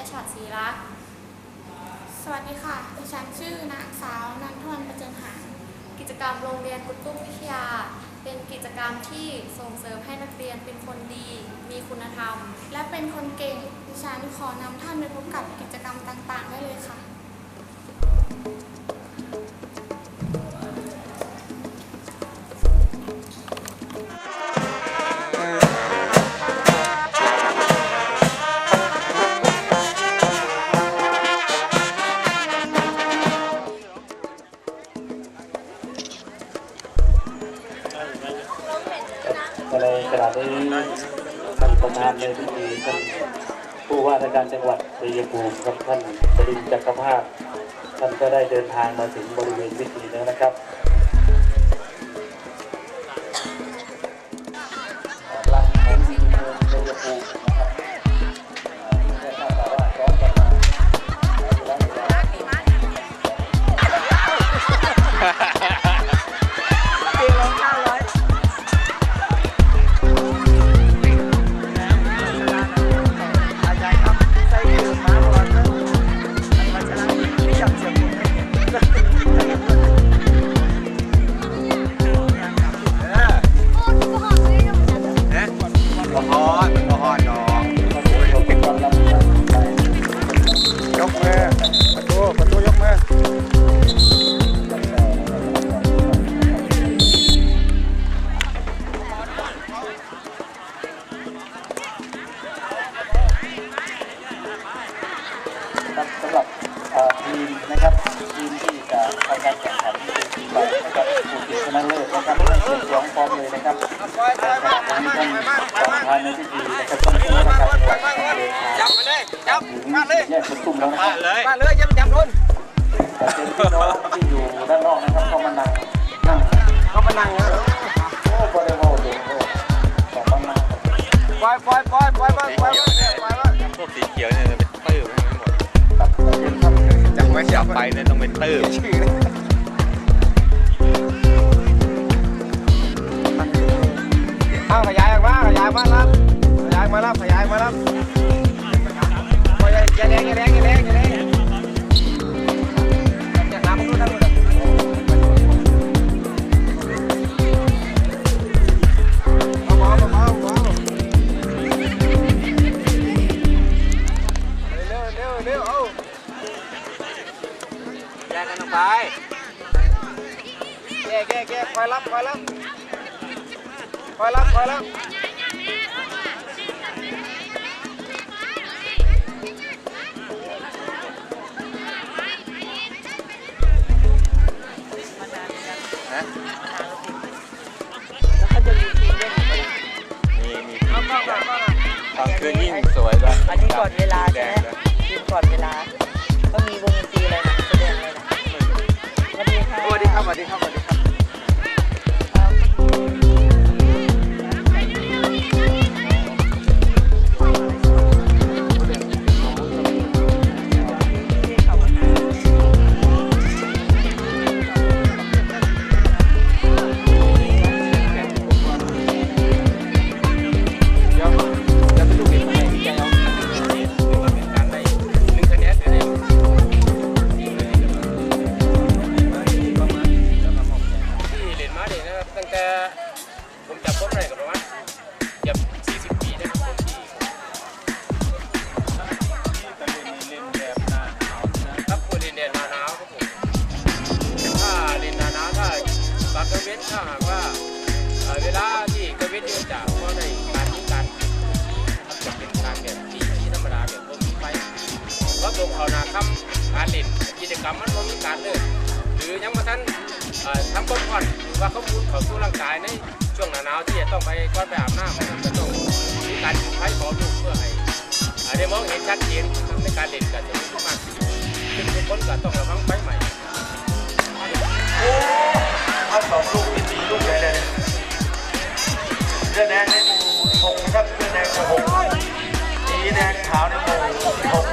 ยชัดศรีรัก สวัสดีค่ะ ดิฉันชื่อนางสาวนันทวันประเจิญหารกิจกรรมโรงเรียนกุดตุ้งวิทยา เป็นกิจกรรมที่ส่งเสริมให้นักเรียนเป็นคนดี มีคุณธรรม และเป็นคนเก่ง ดิฉันขอนำท่านไปพบกับกิจกรรมต่างๆ ได้เลยค่ะ ในขณะนี้ท่านประธานในพิธีท่านผู้ว่าราชการจังหวัดชัยภูมิครับท่านปรินจักรภาพท่านก็ได้เดินทางมาถึงบริเวณพิธีแล้วนะครับ พร้อมเลยนะครับปล่อยปล่อยปล่อยขณะนี้ท่านปล่อยประธานในพิธีนะครับท่านผู้ว่าราชการจังหวัดเดินทางจับมาเลยจับถึงมาเลยแยกประตุมแล้วนะครับมาเลยอย่าไปจับโดนแต่เป็นพี่น้องที่อยู่ด้านนอกนะครับเข้ามานั่งนั่งเขามานั่งนะโอ้บริโภคเดี๋ยวโอ้สองมานั่งปล่อยปล่อยปล่อยปล่อยปล่อยปล่อยปล่อยพวกสีเขียวเนี่ยจะเป็นตื้อให้มันหมดตัดเป็นครับจับไม่จัจับบไปเนี่ยต้องเป็นตื้อ เลยเอาขยายออกมาขยายมาแล้วขยายมาแล้วขยายมาแล้วโอ้ยอย่าแรงอย่าแรงอย่าแรงอย่าแรงอย่าน้ำมันรู้น้ำมันเอาเบาเบาเบาเร็วเร็วเร็วเอาแยกกันออกไปแยกแยกแยกคอยรับคอยรับ คอยรับคอยรับมีมีกลางคืนยิ่งสวยด้วยอันนี้ก่อนเวลาแดใช่งไหมทีมก่อนเวลา ก็มีวงดนตรีอะไรนะแสดงอะไรนะสวัสดีค่ะสวัสดีครับสวัสดีครับ เกือบ 40 ปีนะครับผมที่ครับผมเรียนเรียนหนาหนาวครับผมถ้าเรียนหนาหนาวถ้าบางกระเว้นถ้าหากว่าเวลาที่กระเว้นเยอะจากก็ได้การยิงการครับจะเป็นการแบบที่ที่ธรรมดาแบบผมมีไปเพราตรงเขานาคำการเล่นกิจกรรมมันบ่มีการเลิกหรือยังมาทันทำก้นก่อนหรือว่าเขาพูดเขาสู่ร่างกายในช่วงหนาหนาว จะต้องไปก่อนไปอาบน้ำมันก็ต้องมีการจุดไฟขอลูกเพื่อให้ได้มองเห็นชัดเจนในการเล่นกันจะมีมากขึ้นทุกคนก็ต้องระวังไฟใหม่ถ้าสองลูกนี่ตีลูกใหญ่เลยเสื้อแดงในหมู่หกนะครับเสื้อแดงหมู่หกสีแดงขาวในหมู่หก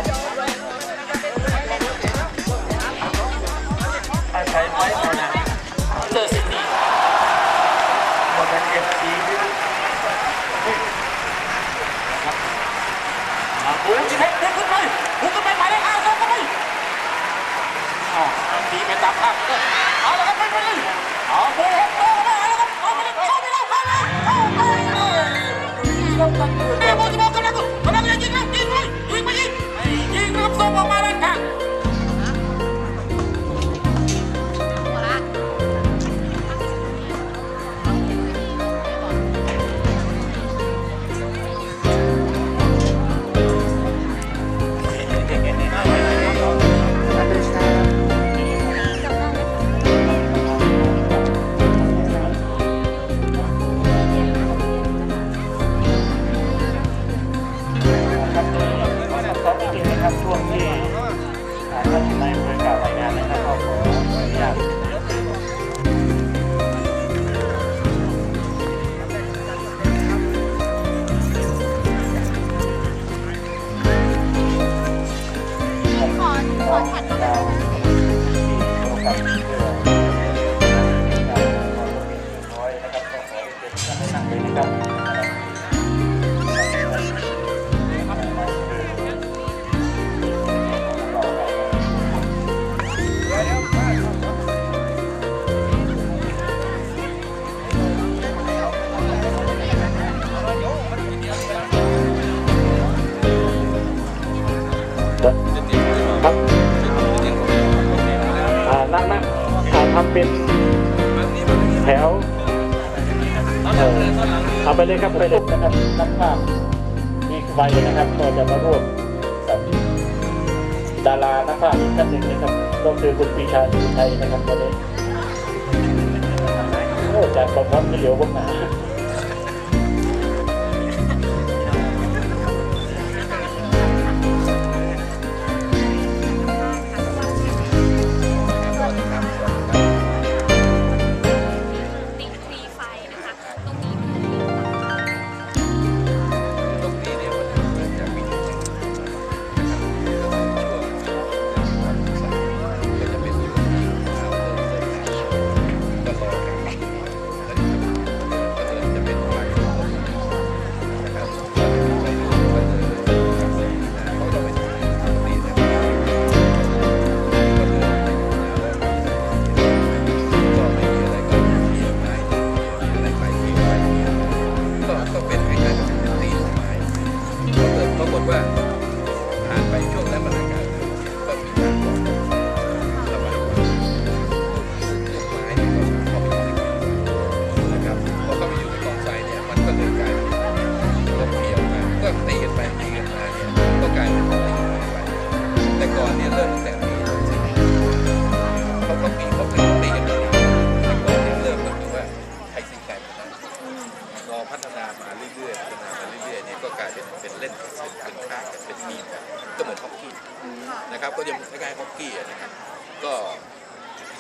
ามพันเอลฮับไปไปเลยเอาไลยเอาไลยเอาไลยเลยเลยเล ป็นแถวเอาไปเลยครับไปเลยนะครับนักภาพอีกไฟนะครับก็จะมาร่วมกับดารานักภาพอีกท่านหนึ่งนะครับก็คือคุณปีชาสุไทยนะครับวันนี้โอ้จากความพร้อเหลียวบนหงนา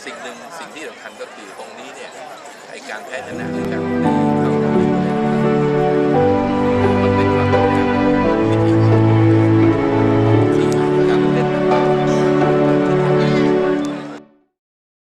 สิ่งหนึ่งสิ่งที่สำคัญก็คือตรงนี้เนี่ยไอการแพ้ชนะหรือการ